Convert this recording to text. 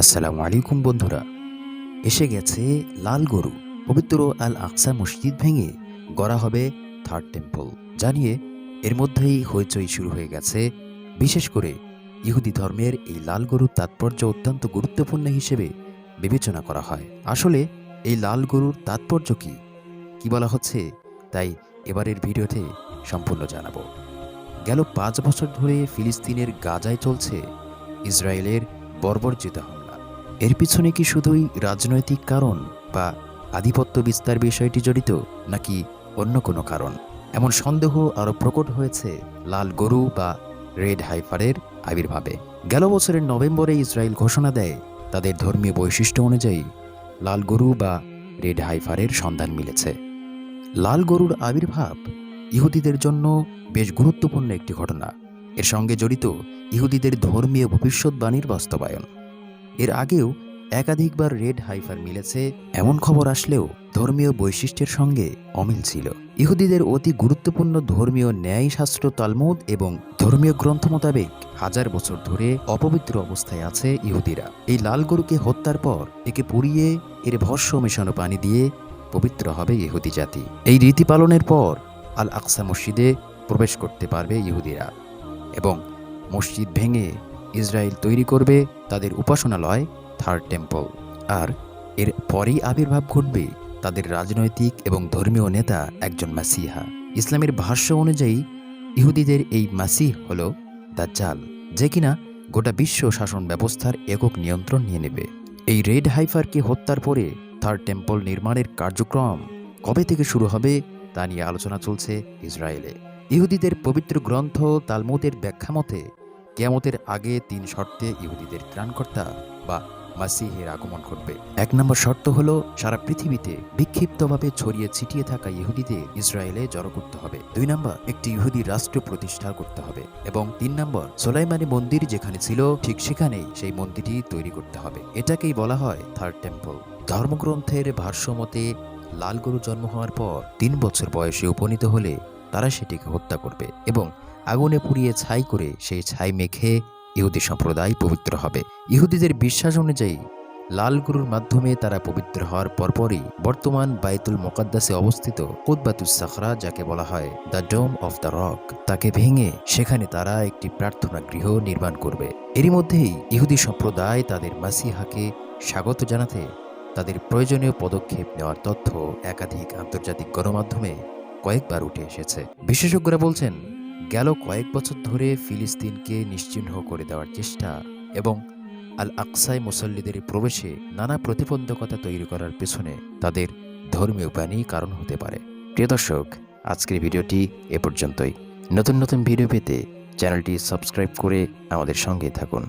আসসালামু আলাইকুম, বন্ধুরা। এসে গেছে লাল গরু। পবিত্র আল আকসা মসজিদ ভেঙে গড়া হবে থার্ড টেম্পল। জানিয়ে এর মধ্যেই হইচই শুরু হয়ে গেছে। বিশেষ করে ইহুদি ধর্মের এই লাল গরুর তাৎপর্য অত্যন্ত গুরুত্বপূর্ণ হিসেবে বিবেচনা করা হয়। আসলে এই লাল গরুর তাৎপর্য কি? কি বলা হচ্ছে? তাই এবারের ভিডিওতে সম্পূর্ণ জানাব। গেল পাঁচ বছর ধরে ফিলিস্তিনের গাজায় চলছে ইসরায়েলের বর্বরচিত এর পিছনে কি শুধুই রাজনৈতিক কারণ বা আধিপত্য বিস্তার বিষয়টি জড়িত, নাকি অন্য কোনো কারণ? এমন সন্দেহ আরও প্রকট হয়েছে লাল গরু বা রেড হাইফারের আবির্ভাবে। গেল বছরের নভেম্বরে ইসরায়েল ঘোষণা দেয়, তাদের ধর্মীয় বৈশিষ্ট্য অনুযায়ী লাল গরু বা রেড হাইফারের সন্ধান মিলেছে। লাল গরুর আবির্ভাব ইহুদিদের জন্য বেশ গুরুত্বপূর্ণ একটি ঘটনা। এর সঙ্গে জড়িত ইহুদিদের ধর্মীয় ভবিষ্যৎবাণীর বাস্তবায়ন। এর আগেও একাধিকবার রেড হাইফার মিলেছে, এমন খবর আসলেও ধর্মীয় বৈশিষ্ট্যের সঙ্গে অমিল ছিল। ইহুদিদের অতি গুরুত্বপূর্ণ ধর্মীয় ন্যায়শাস্ত্র তালমুদ এবং ধর্মীয় গ্রন্থ মোতাবেক হাজার বছর ধরে অপবিত্র অবস্থায় আছে ইহুদিরা। এই লাল গরুকে হত্যার পর একে পুড়িয়ে এর ভস্য মেশানো পানি দিয়ে পবিত্র হবে ইহুদি জাতি। এই রীতি পালনের পর আল আকসা মসজিদে প্রবেশ করতে পারবে ইহুদিরা এবং মসজিদ ভেঙে ইসরায়েল তৈরি করবে তাদের উপাসনালয়, থার্ড টেম্পল। আর এর পরেই আবির্ভাব ঘটবে তাদের রাজনৈতিক এবং ধর্মীয় নেতা একজন মাসিহা। ইসলামের ভাষ্য অনুযায়ী, ইহুদিদের এই মাসিহ হল দাজ্জাল, যে কিনা গোটা বিশ্ব শাসন ব্যবস্থার একক নিয়ন্ত্রণ নিয়ে নেবে। এই রেড হাইফারকে হত্যার পরে থার্ড টেম্পল নির্মাণের কার্যক্রম কবে থেকে শুরু হবে তা নিয়ে আলোচনা চলছে ইসরায়েলে। ইহুদিদের পবিত্র গ্রন্থ তালমুদের ব্যাখ্যা মতে কেয়ামতের আগে তিন শর্তে ইহুদিদের ত্রাণকর্তা বা মাসিহের আগমন ঘটবে। এক নম্বর শর্ত হলো, সারা পৃথিবীতে বিক্ষিপ্তভাবে ছড়িয়ে ছিটিয়ে থাকা ইহুদিদের ইসরায়েলে জড়ো করতে হবে। দুই নম্বর, একটি ইহুদি রাষ্ট্র প্রতিষ্ঠা করতে হবে। এবং তিন নম্বর, সোলাইমানি মন্দির যেখানে ছিল, ঠিক সেখানেই সেই মন্দিরটি তৈরি করতে হবে। এটাকেই বলা হয় থার্ড টেম্পল। ধর্মগ্রন্থের ভাষ্যমতে লাল গরু জন্ম হওয়ার পর তিন বছর বয়সে উপনীত হলে তারা সেটিকে হত্যা করবে এবং আগুনে পুড়িয়ে ছাই করে সেই ছাই মেখে ইহুদি সম্প্রদায় পবিত্র হবে। ইহুদিদের বিশ্বাস অনুযায়ী লাল গরুর মাধ্যমে তারা পবিত্র হওয়ার পরপরই বর্তমান বাইতুল মোকাদ্দাসে অবস্থিত কুদবাতুস সাখরা, যাকে বলা হয় the dome of the rock তাকে ভেঙে সেখানে তারা একটি প্রার্থনা গৃহ নির্মাণ করবে। এরই মধ্যেই ইহুদি সম্প্রদায় তাদের মাসিহাকে স্বাগত জানাতে তাদের প্রয়োজনীয় পদক্ষেপ নেওয়ার তথ্য একাধিক আন্তর্জাতিক গণমাধ্যমে কয়েকবার উঠে এসেছে। বিশেষজ্ঞরা বলছেন গেল কয়েক বছর ধরে ফিলিস্তিনকে নিশ্চিহ্ন করে দেওয়ার চেষ্টা এবং আল আকসাই মুসল্লিদের প্রবেশে নানা প্রতিবন্ধকতা তৈরি করার পেছনে তাদের ধর্মীয় বাণী কারণ হতে পারে। প্রিয় দর্শক, আজকের ভিডিওটি এ পর্যন্তই। নতুন নতুন ভিডিও পেতে চ্যানেলটি সাবস্ক্রাইব করে আমাদের সঙ্গে থাকুন।